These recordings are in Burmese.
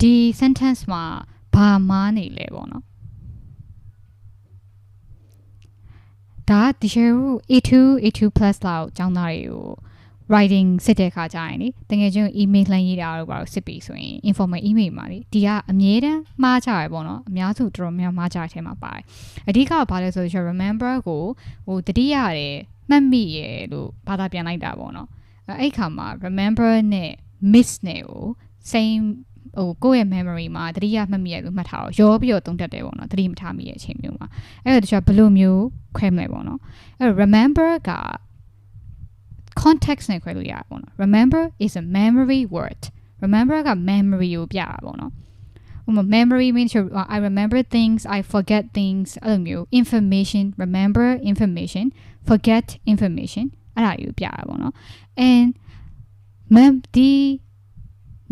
ဒီ sentence မှာဘာမားနေလဲပေါ့နော်ဒါဒီရှယ်ကို A2 A2 plus လောက်ကျောင်းသားတွေကို writing စစ်တဲ့ခါကြရင်လေတကယ်ချင်း email လှမ်းရေးတာတို့ဘာလို့စစ်ပြီးဆိုရင် informal email မှာလေဒီကအမြဲတမ်းမှားကြရပေါ့နော်အများစုတော်တော်များမှားကြတဲ့အထဲမှာပါတယ်အဓိကကဘာလဲဆိုတော့ remember ကိုဟိုတတိရတယ်မှတ်မိရလို့ဘာသာပြန်လိုက်တာပေါ့နော်အဲ့ခါမှာ remember နဲ့ miss နဲ့ကို same ဟိုကိုယ့်ရဲ့ memory မှာတတိယမှတ်မိရလို့မှတ်ထားအောင်ရောပြီးတော့သုံးတတ်တယ်ပေါ့နော်တတိမထားမိရဲ့အချိန်မျိုးမှာအဲ့တော့တခြားဘယ်လိုမျိုးခွဲမလဲပေါ့နော်အဲ့ remember က context နဲ့ခွဲလို့ရပါပေါ့နော် remember is a memory word remember က memory ကိုပြတာပေါ့နော်ဥပမာ memory means I remember things I forget things အဲ့လိုမျိုး information remember information forget information အဲ့ဒါကိုပြတာပေါ့နော် and mem ဒီ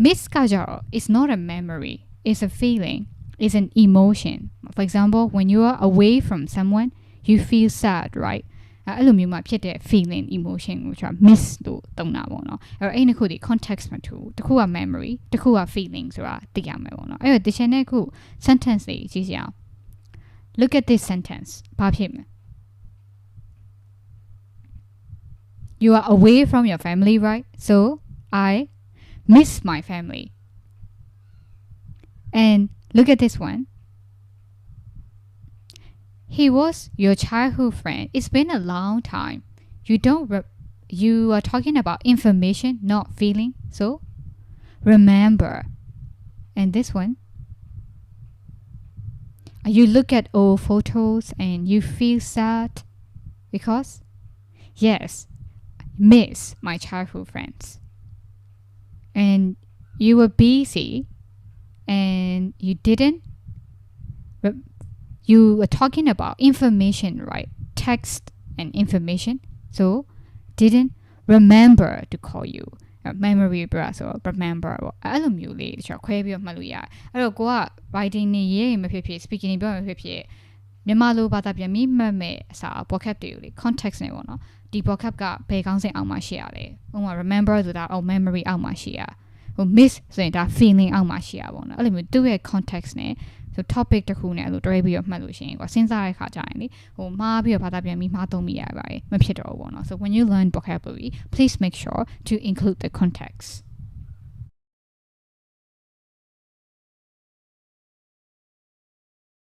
miss ကကြတော့ is not a memory it's a feeling it's an emotion for example when you are away from someone you feel sad right အဲ့လိုမျိုးမှဖြစ်တဲ့ feeling emotion ကိုကျွန်တော် miss လို့သုံးတာပေါ့နော်အဲ့တော့အဲ့ဒီခုဒီ context မတူတစ်ခုက memory တစ်ခုက feeling ဆိုတာသိရမယ်ပေါ့နော်အဲ့တော့ဒီချက်နဲ့ခု sentence လေးကြည့်ကြအောင် look at this sentence ဘာဖြစ်မလဲ you are away from your family right so i miss my family and look at this one He was your childhood friend. It's been a long time. You don't re- you are talking about information, not feeling. So remember. And this one. You look at old photos and you feel sad because yes, miss my childhood friends And you were busy and you didn't re- you were talking about information, right? Text and information. So didn't remember to call you. memory ပြဆို remember ပေါ့အဲ့လိုမျိုးလေးတခြားခွဲပြီးတော့မှတ်လို့ရတယ်အဲ့တော့ကိုက writing နေရေးရင်မဖြစ်ဖြစ် speaking နေပြောရင်မဖြစ်ဖြစ် မြန်မာလိုဘာသာပြန်ပြီးမှတ်မဲ့အစား vocab တွေကိုလေ context နဲ့ပေါ့နော်ဒီ vocab ကဘယ်ကောင်းစင်အောင်မှရှိရလဲဥပမာ remember ဆိုတာအော် memory အောက်မှာရှိရဟို miss ဆိုရင်ဒါ feeling အောက်မှာရှိရပေါ့နော်အဲ့လိုမျိုးသူ့ရဲ့ context နဲ့ဆို topic တစ်ခုနဲ့အဲ့လိုတွဲပြီးတော့မှတ်လို့ရှိရင်ကွာစဉ်းစားတဲ့ခါကျရင်လေဟိုမှားပြီးတော့ဘာသာပြန်ပြီးမှားသုံးမိရပါတယ်မဖြစ်တော့ဘူးပေါ့နော် so when you learn vocabulary please make sure to include the context